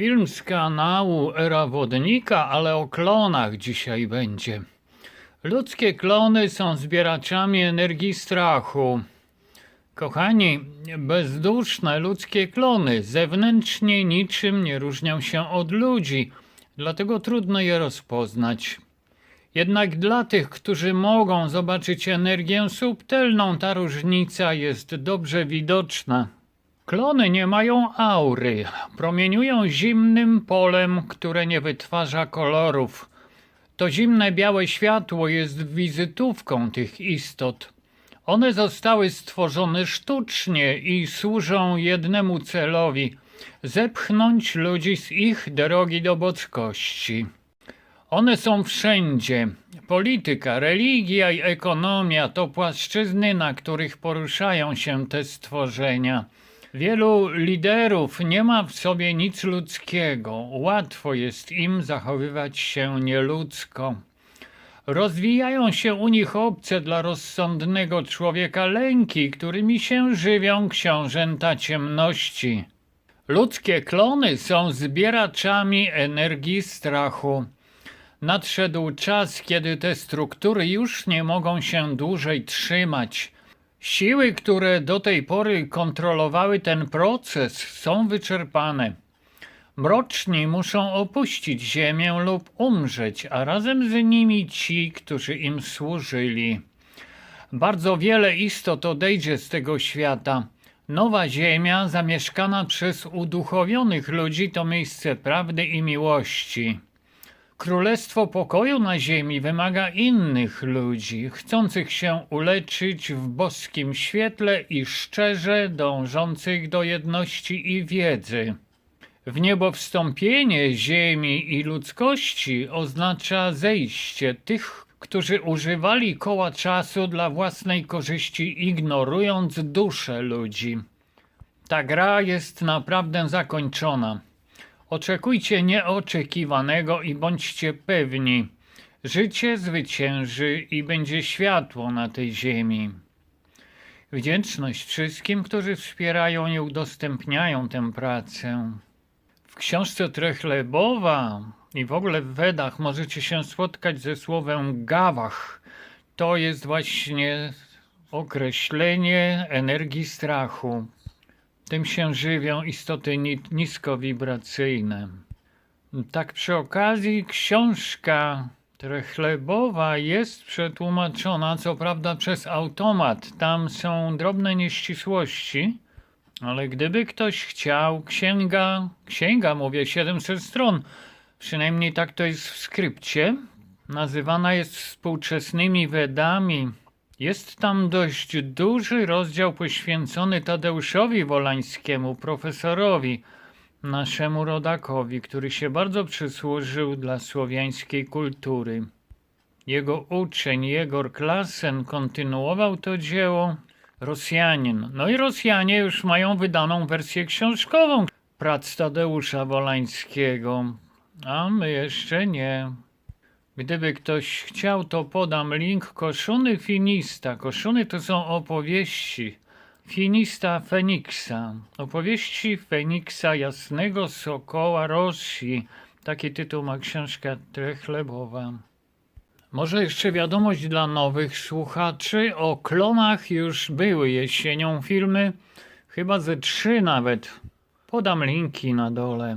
Film z kanału Era Wodnika, ale o klonach dzisiaj będzie. Ludzkie klony są zbieraczami energii strachu. Kochani, bezduszne ludzkie klony zewnętrznie niczym nie różnią się od ludzi, dlatego trudno je rozpoznać. Jednak dla tych, którzy mogą zobaczyć energię subtelną, ta różnica jest dobrze widoczna. Klony nie mają aury, promieniują zimnym polem, które nie wytwarza kolorów. To zimne białe światło jest wizytówką tych istot. One zostały stworzone sztucznie i służą jednemu celowi zepchnąć ludzi z ich drogi do boskości. One są wszędzie. Polityka, religia i ekonomia to płaszczyzny, na których poruszają się te stworzenia. Wielu liderów nie ma w sobie nic ludzkiego. Łatwo jest im zachowywać się nieludzko. Rozwijają się u nich obce dla rozsądnego człowieka lęki, którymi się żywią książęta ciemności. Ludzkie klony są zbieraczami energii strachu. Nadszedł czas, kiedy te struktury już nie mogą się dłużej trzymać. Siły, które do tej pory kontrolowały ten proces, są wyczerpane. Mroczni muszą opuścić Ziemię lub umrzeć, a razem z nimi ci, którzy im służyli. Bardzo wiele istot odejdzie z tego świata. Nowa Ziemia, zamieszkana przez uduchowionych ludzi, to miejsce prawdy i miłości. Królestwo pokoju na ziemi wymaga innych ludzi, chcących się uleczyć w boskim świetle i szczerze dążących do jedności i wiedzy. W niebo wstąpienie ziemi i ludzkości oznacza zejście tych, którzy używali koła czasu dla własnej korzyści, ignorując duszę ludzi. Ta gra jest naprawdę zakończona. Oczekujcie nieoczekiwanego i bądźcie pewni. Życie zwycięży i będzie światło na tej ziemi. Wdzięczność wszystkim, którzy wspierają i udostępniają tę pracę. W książce Trechlebowa i w ogóle w Wedach możecie się spotkać ze słowem gawach. To jest właśnie określenie energii strachu. Tym się żywią istoty ni- niskowibracyjne. Tak przy okazji książka Trechlebowa jest przetłumaczona co prawda przez automat. Tam są drobne nieścisłości, ale gdyby ktoś chciał, księga, księga mówię, 700 stron, przynajmniej tak to jest w skrypcie, nazywana jest współczesnymi Wedami. Jest tam dość duży rozdział poświęcony Tadeuszowi Wolańskiemu, profesorowi, naszemu rodakowi, który się bardzo przysłużył dla słowiańskiej kultury. Jego uczeń Jegor Klassen kontynuował to dzieło. Rosjanin. No i Rosjanie już mają wydaną wersję książkową prac Tadeusza Wolańskiego, a my jeszcze nie. Gdyby ktoś chciał, to podam link Koszuny Finista. Koszuny to są opowieści Finista Feniksa. Opowieści Feniksa Jasnego Sokoła Rosji. Taki tytuł ma książka Trechlebowa. Może jeszcze wiadomość dla nowych słuchaczy. O klonach już były jesienią filmy, chyba ze trzy nawet. Podam linki na dole.